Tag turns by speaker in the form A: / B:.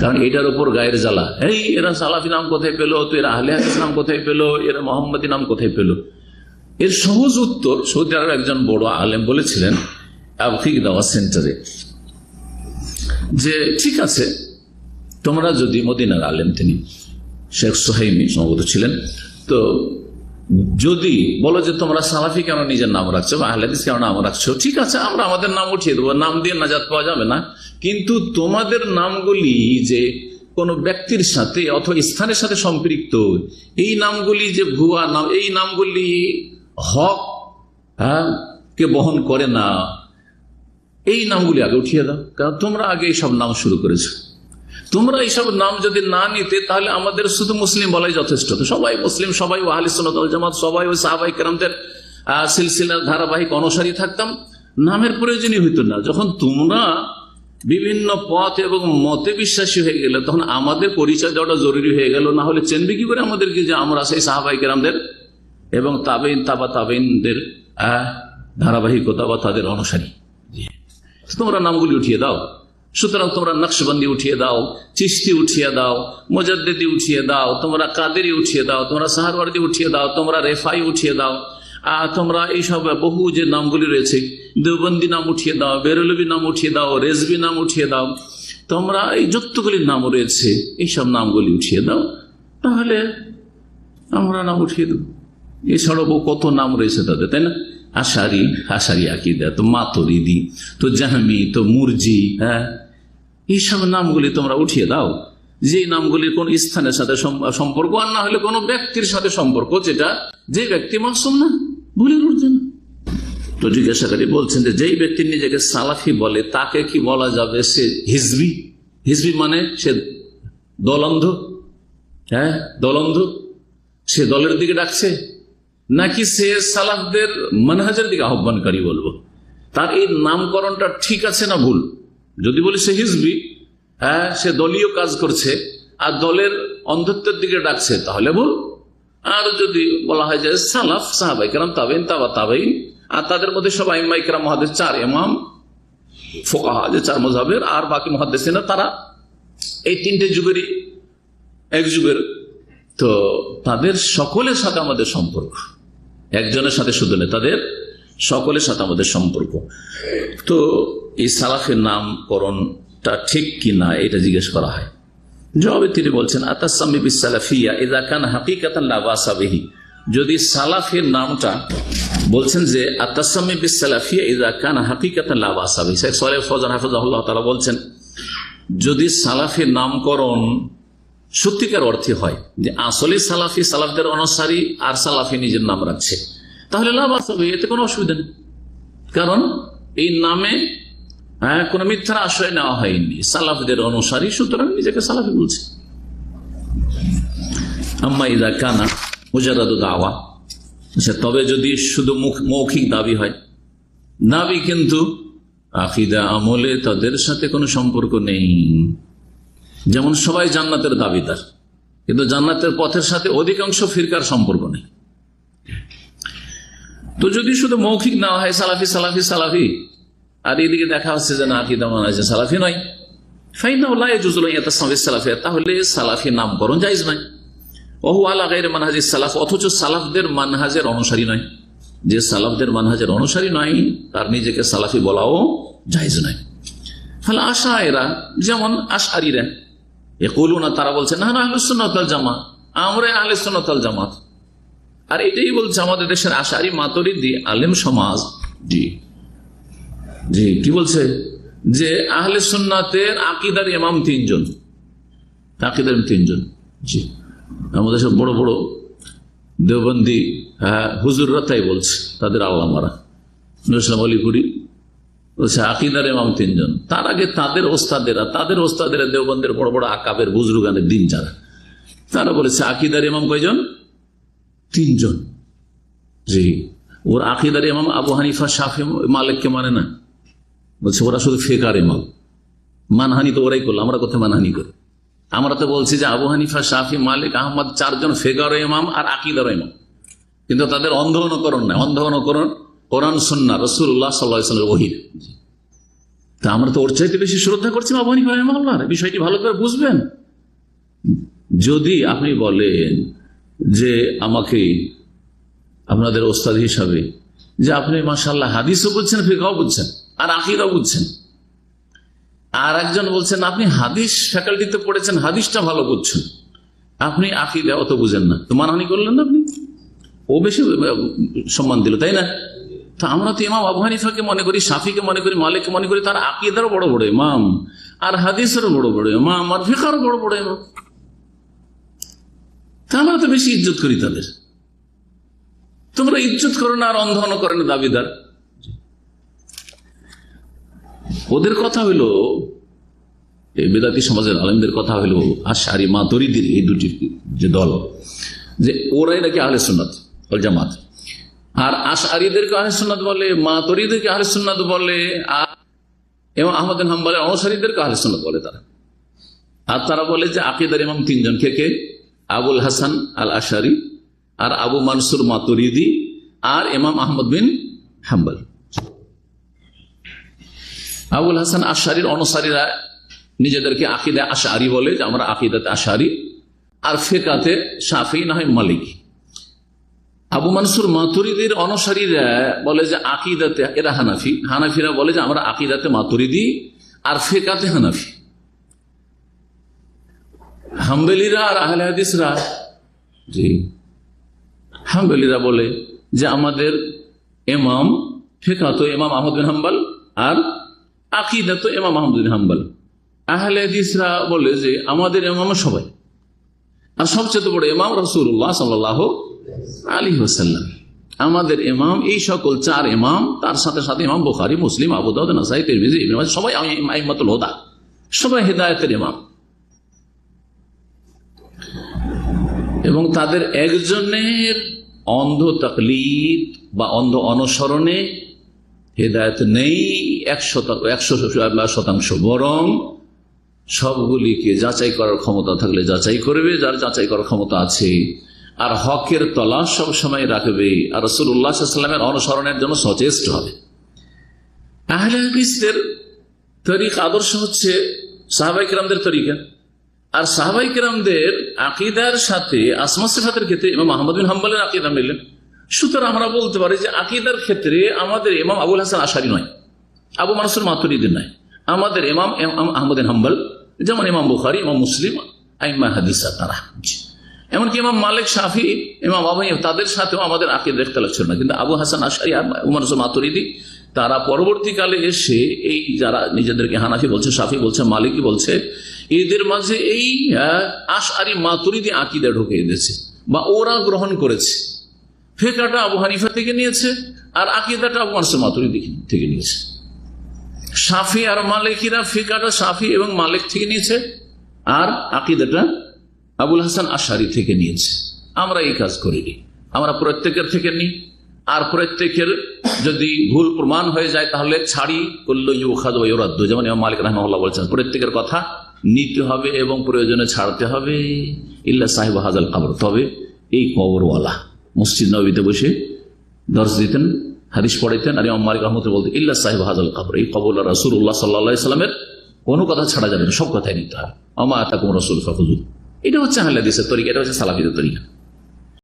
A: কারণ এটার উপর গায়ের জ্বালা। এই, এরা সালাফি নাম কোথায় পেল? তো এরা আহলে হাদিস নাম কোথায় পেল? এরা মোহাম্মদী নাম কোথায় পেল? এর সহজ উত্তর সৌদি আরব একজন বড় আলেম বলেছিলেন দাওয়া সেন্টারে, যে ঠিক আছে, তোমরা যদি মদিনার আলেম তিনি। শেখ সোহাইমি সম্ভবত ছিলেন। তো যদি বলো যে তোমরা সালাফি কেন নিজের নাম রাখছো বা আহলাদিস কেন নাম রাখছো? ঠিক আছে, আমরা আমাদের নাম উঠিয়ে দেবো, নাম দিয়ে নাজাত পাওয়া যাবে না। কিন্তু তোমাদের নামগুলি যে কোনো ব্যক্তির সাথে অথবা স্থানের সাথে সম্পৃক্ত, এই নামগুলি যে ভুয়া নাম, এই নামগুলি হক হ্যাঁ কে বহন করে না, এই নামগুলি আগে উঠিয়ে দাও। কারণ তোমরা আগে এইসব নাম শুরু করেছ। তোমরা এইসব নাম যদি না নিতে তাহলে আমাদের শুধু মুসলিম বলাই যথেষ্ট। সবাই মুসলিম সবাই আহলি ওয়াল জামাত সবাই ওই সাহাবাই কেরামদের আহ, সিলসিলার ধারাবাহিক অনুসারী থাকতাম। নামের প্রয়োজনই হইতো না। যখন তোমরা বিভিন্ন পথ এবং মতে বিশ্বাসী হয়ে গেলে তখন আমাদের পরিচয় দেওয়াটা জরুরি হয়ে গেল। না হলে চেনবে কি করে আমাদেরকে যে আমরা সেই সাহাবাই কেরামদের এবং তাবেইন তাবা তাবেইনদের আহ, ধারাবাহিকতা বা তাদের অনুসারী। তোমরা নামগুলি উঠিয়ে দাও। সুতরাং তোমরা নকশবন্দি উঠিয়ে দাও চিস্তি উঠিয়ে দাও মোজাদ্দি উঠিয়ে দাও তোমরা কাদেরি উঠিয়ে দাও তোমরা সাহারওয়ার্দি উঠিয়ে দাও তোমরা রেফাই উঠিয়ে দাও আর তোমরা এইসব বহু যে নামগুলি রয়েছে দেওবন্দি নাম উঠিয়ে দাও বেরলবি নাম উঠিয়ে দাও রেজবি নাম উঠিয়ে দাও তোমরা এই যতগুলি নাম রয়েছে এইসব নামগুলি উঠিয়ে দাও তাহলে আমরা নাম উঠিয়ে দেবো এছাড়াও কত নাম রয়েছে তাদের তাই না আশারি আশারি আকিদা, তো মাতরিদি, তো জাহামি তো মুরজি হ্যাঁ? এইসব নামগুলি তোমরা উঠিয়ে দাও। যে নামগুলির কোন স্থানের সাথে সম্পর্ক, আর না হলে কোনো ব্যক্তির সাথে সম্পর্ক, যেটা যে ব্যক্তি মাসুম না, ভুলে উঠছে না। তো জিজ্ঞাসাকারী বলছেন যে যেই ব্যক্তি নিজেকে সালাফি বলে, তাকে কি বলা যাবে সে হিজবি? হিজবি মানে সে দলন্ধ হ্যাঁ? দলন্ধ? সে দলের দিকে ডাকছে? নাকি সে সালাফদের মানহাজের দিকে আহ্বানকারী বলব? তার এই নামকরণটা ঠিক আছে না ভুল? যদি বলি সে হিজবি হ্যাঁ সে দলীয় কাজ করছে, আর দলের অন্ধত্বের দিকে ডাকছে, তাহলে ভুল। আর যদি বলা হয় যে সালাফ, সাহাবাই কেরাম তাবেন তাবা তাবেইন, আর তাদের মধ্যে সব আইমাই কেরাম, মহাদেশ চার এমাম ফোকাহা যে চার মজাবের আর বাকি মহাদেশিনা তারা এই তিনটে যুগেরই এক যুগের। তো তাদের সকলের সাথে আমাদের সম্পর্ক। একজনের সাথে শুধু নেই তাদের সকলের সাথে আমাদের সম্পর্ক। তো এই সালাফের নামকরণটা ঠিক কি না, এটা জিজ্ঞেস করা হয়। জবাবে তিনি বলছেন আতাসামি যদি সালাফের নামটা বলছেন যে আতাসামি বিসালাফিয়া বলছেন, যদি সালাফের নামকরণ সত্যিকার অর্থে হয় যে আসলে সালাফি সালাফদের অনুসারী আর সালাফি নিজের নাম রাখছে। তাহলে লাভ আসবে এতে কোনো অসুবিধা নেই। কারণ এই নামে হ্যাঁ কোনো মিথ্যার আশ্রয় নেওয়া হয়নি সালাফদের অনুসারী, সুতরাং নিজেকে সালাফি বলছে। কানা আচ্ছা তবে যদি শুধু মুখ- মৌখিক দাবি হয় দাবি কিন্তু আকিদা আমলে তাদের সাথে কোনো সম্পর্ক নেই। যেমন সবাই জান্নাতের দাবিদার, কিন্তু জান্নাতের পথের সাথে অধিকাংশ ফিরকার সম্পর্ক নেই। তো যদি শুধু মৌখিক না হয়, সালাফি সালাফি সালাফি, আর এদিকে দেখা হচ্ছে যে না আকিদা মানা আছে সালাফি নয়। তাহলে সালাফি নামকরণ মানহাজির সালাফ, অথচ সালাফদের মানহাজের অনুসারী নয়। যে সালাফদের মানহাজের অনুসারী নয়, তার নিজেকে সালাফি বলাও জায়জ নয়। ফলে আশা এরা যেমন না তারা বলছে, না না আহলুসুন্নতাল জামাত। আমরা আহলুসুন্নতাল জামাত। আর এটাই বলছে আমাদের দেশের আশারি মাতরিদি আলেম সমাজ জি। জি, কি বলছে? যে আহলে সুন্নাতের আকিদার ইমাম তিনজন। আকিদার তিনজন, জি। আমাদের সব বড় বড় দেওবন্দি হ্যাঁ হুজুররা তাই বলছে, তাদের আল্লামারা নুসলাম আলীপুরি বলছে, আকিদার ইমাম তিনজন। তার আগে তাদের ওস্তাদেরা তাদের ওস্তাদেরা দেওবন্দের বড় বড় আকাবের বুজরুগানের দিন যারা। তারা বলেছে, আকিদার ইমাম কয়জন? তিনজন। জি। ওর আকিদার ইমাম আবু হানিফা, শাফি, মালিককে মানে না। বলছে, ওরা শুধু ফেকার ইমাম। মানহানি তো ওরাই করল, আমরা কোথায় মানহানি করি? আমরা তো বলছি যে আবু হানিফা, শাফি, মালিক, আহমদ, চারজন ফেকার ইমাম আর আকিদার ইমাম। কিন্তু তাদের অন্ধ অনুকরণ নাই। অন্ধ অনুকরণ কোরআন সন্না রসুল্লাহ সাল্লাহ ওহির তা আমরা তো ওর চাইতে বেশি শ্রদ্ধা করছি আবু হানিফা বিষয়টি ভালো করে বুঝবেন। যদি আপনি বলেন যে আমাকে আপনাদের ওস্তাদ হিসাবে, যে আপনি মাসাল্লাহ হাদিসও বুঝছেন ফিকাও বুঝছেন, আর আকিরাও বুঝছেন, আর একজন বলছেন, আপনি হাদিস ফ্যাকাল্টিতে পড়েছেন, হাদিসটা ভালো বুঝছেন। আপনি আকিদা অত বুঝেন না। তো মানহানি করলেন না আপনি? ও বেশি সম্মান দিল, তাই না? তো আমরা তো ইমাম আবু হানিফাকে মনে করি সাফিকে মনে করি, মালিককে মনে করি, তার আকিদারও বড় বড় ইমাম। আর হাদিসেরও বড় বড় ইমাম, আর ফিকারও বড় বড় ইমাম। তা আমরা তো বেশি ইজ্জত করি তাদের। তোমরা ইজ্জত করো না, আর অন্ধন করে না, দাবিদার। ওদের কথা হইল বেদাতি সমাজের আলমদের কথা হইল আশারি মাতরিদির এই দুটি যে দল, যে ওরাই নাকি আহলে সুন্নাত ওল জামাত। আর আশারিদেরকে আহলে সুন্নাত বলে, মাতরিদেরকে আহলে সুন্নাত বলে, আর এবং আহমদ হাম্বালের অনুসারীদেরকে আহলে সুন্নাত বলে তারা। আর তারা বলে যে আকিদার ইমাম তিনজন। কে কে? আবুল হাসান আল আশারি আর আবু মানসুর মাতুরিদি আর ইমাম আহমদ বিন হাম্বাল। আবুল হাসান আশারির অনুসারীরা নিজেদেরকে আকিদা আশারি বলে যে আমরা আকিদাতে আশারি আর ফেকাতে সাফি না হয় মালিক। আবু মানসুর মাতুরিদির অনুসারীরা বলে যে আকিদাতে, এরা হানাফি। হানাফিরা বলে যে আমরা আকিদাতে মাতুরিদি আর ফেকাতে হানাফি। হাম্বেলিরা আর আহলে হাদিসরা? জি। হাম্বেলিরা বলে যে আমাদের এমাম ফেকাতো এমাম আহমদ বিন হাম্বাল আর আকিদা তো এমাম আহমদ বিন হাম্বাল। আহলে হাদিসরা বলে যে আমাদের এমাম সবাই। আর সবচেয়ে বড় ইমাম রসুল্লাহ সাল্লাহ আলী হোসাল্লাম আমাদের ইমাম, এই সকল চার ইমাম, তার সাথে সাথে ইমাম বুখারি, মুসলিম আবুদাউদ নাসাই সবাই হোদা। সবাই হেদায়তের ইমাম। এবং তাদের একজনের অন্ধ তাকলিদ বা অন্ধ অনুসরণে হেদায়ত নেই একশো একশো শতাংশ। বরং সবগুলিকে যাচাই করার ক্ষমতা থাকলে যাচাই করবে, যার যাচাই করার ক্ষমতা আছে আর হকের তলাশ সব সময় রাখবে আর রসুল্লাহামের অনুসরণের জন্য সচেষ্ট হবে। তরিক আদর্শ হচ্ছে সাহাবাই কিরামদের তরিকা। আর সাহাবাই কিরামদের আকিদার সাথে আসমা সিফাতের ক্ষেত্রে ইমাম আহমদ বিন হাম্বালের আকিদা মিললেন সুতরাং আমরা বলতে পারি যে আকিদার ক্ষেত্রে আমাদের ইমাম আবুল হাসান আশারি নয়। আবু মানুষের মাতুরিদের নয়। আমাদের ইমাম ইমাম আহমদ হাম্বল, যেমন ইমাম বুখারি, ইমাম মুসলিম আইমা হাদিসা, তারা। এমনকি ইমাম মালিক শাফি ইমাম আবু হানিফা, তাদের সাথেও আমাদের আকিদ ইখতলাফ ছিল না। কিন্তু আবু হাসান আশারি উমর হোসেন মাতুরিদি তারা পরবর্তীকালে এসে এই যারা নিজেদেরকে হানাফি বলছে শাফি বলছে মালিকি বলছে এদের মাঝে এই আহ, আশআরি মাতুরিদি আকিদা ঢুকে দিয়েছে বা ওরা গ্রহণ করেছে। ফেকাটা আবু হানিফা থেকে নিয়েছে আর আকিদাটা আবু মানসুর মাতুরিদি থেকে নিয়েছে। সাফি আর মালিকিরা ফিকাটা সাফি এবং মালিক থেকে নিয়েছে আর আকিদাটা আবুল হাসান আশারি থেকে নিয়েছে। আমরা এই কাজ করিনি। আমরা প্রত্যেকের থেকে নিই। আর প্রত্যেকের যদি ভুল প্রমাণ হয়ে যায়, তাহলে ছাড়ি করল ইউখাদ যেমন মালিক রহমাল্লাহ বলছেন, প্রত্যেকের কথা নিতে হবে এবং প্রয়োজনে ছাড়তে হবে। ইল্লা সাহেব হাজাল কাবর। তবে এই কবরওয়ালা মসজিদ নবীতে বসে দর্শ দিতেন, হাদিস পড়াইতেন, আর ইমাম মালিক রহমত বলতেন, ইল্লা সাহেব হাজাল কাবর। এই কবর রসুল উল্লাহ সাল্লাহ সাল্লামের কোনো কথা ছাড়া যাবে না, সব কথাই নিতে হবে। আমা তাকুম রসুল ফখুজুল এটা হচ্ছে আহলাদিসের তরিকা এটা হচ্ছে সালাফিদের তরিকা।